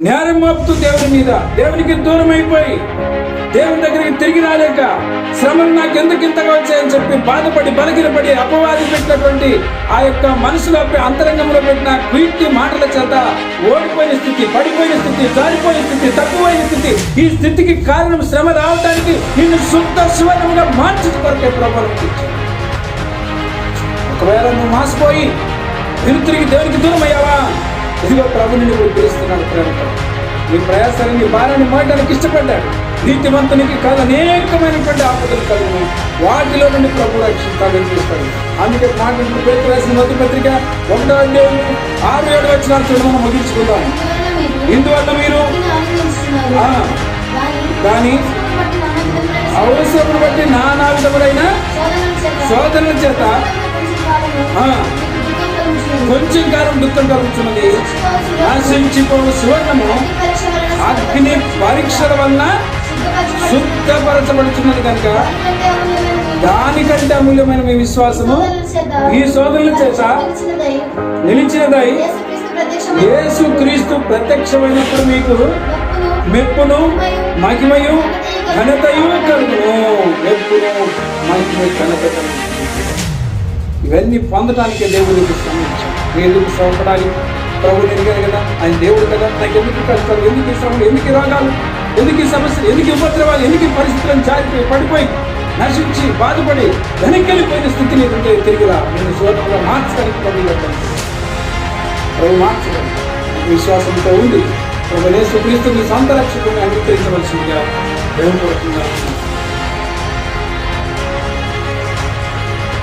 నేరం మోపుతూ దేవుని మీద దేవునికి దూరం అయిపోయి దేవుని దగ్గరికి తిరిగి రాలేక శ్రమం నాకు ఎందుకు ఇంతగా వచ్చాయని చెప్పి బాధపడి బలగిరపడి అపవాది పెట్టినటువంటి ఆ యొక్క మనసులో అంతరంగంలో పెట్టిన కీర్తి మాటల చేత ఓడిపోయిన స్థితి పడిపోయిన స్థితి జారిపోయిన స్థితి తక్కువైన స్థితి ఈ స్థితికి కారణం శ్రమ రావడానికి నిన్ను శుద్ధ శివనంగా మార్చి కొరకే ప్రభావం ఒకవేళ నువ్వు మాసిపోయి తిరుగు తిరిగి దేవునికి దూరం అయ్యావా ఇదిగో ప్రభు నిన్ను పిలుస్తున్నాడు ప్రేమతో. నీ ప్రయాసాన్ని భార్యని మోయడానికి ఇష్టపడ్డాడు. నీతివంతునికి కాదు అనేకమైనటువంటి ఆపదలు కలుగు వాటిలో నుండి ప్రభు రక్షిస్తాడని చూస్తాడు అందుకే మాట్లాడుతూ పేరు రాసిన మొదటి పత్రిక ఒకటో అధ్యాయం ఆరు ఏడు వచ్చిన చూడమని ముగించుకుందాం. ఇందువల్ల మీరు? కానీ అవసరం బట్టి నానా విధములైన శోధనల చేత కొంచెం కాలం దుఃఖం కలుగుతున్నది ఆశించిపోవు సువర్ణము. అగ్ని పరీక్షల వలన శుద్ధపరచబడుతున్నది కనుక దానికంటే అమూల్యమైన మీ విశ్వాసము ఈ సోదరుల చేత నిలిచినదై యేసు క్రీస్తు ప్రత్యక్షమైనప్పుడు మీకు మెప్పును మహిమయు ఘనతయు కలుగును. మెప్పును మహిమయు ఘనత కలుగును ఇవన్నీ పొందడానికి దేవుడికి శ్రమించాం ఎందుకు శ్రమపడాలి? ప్రభు ఎదిగారు కదా ఆయన దేవుడు కదా. నాకు ఎందుకు కష్టాలు? ఎందుకు శ్రమలు? ఎందుకు రోగాలు? ఎందుకు సమస్యలు? ఎందుకు ఉపద్రవాలు? ఎందుకు పరిస్థితులను జారిపోయి పడిపోయి నశించి బాధపడి వెనక్కెళ్ళిపోయిన స్థితిని ఉంటే తిరిగిరా నేను శోధనలో మార్చడానికి ప్రభు ప్రభు మార్చడం విశ్వాసంతో ఉంది ప్రభు నేసు క్రీస్తు మీ సొంత రక్షకుని అంగీకరించవలసిందిగా దేవుడు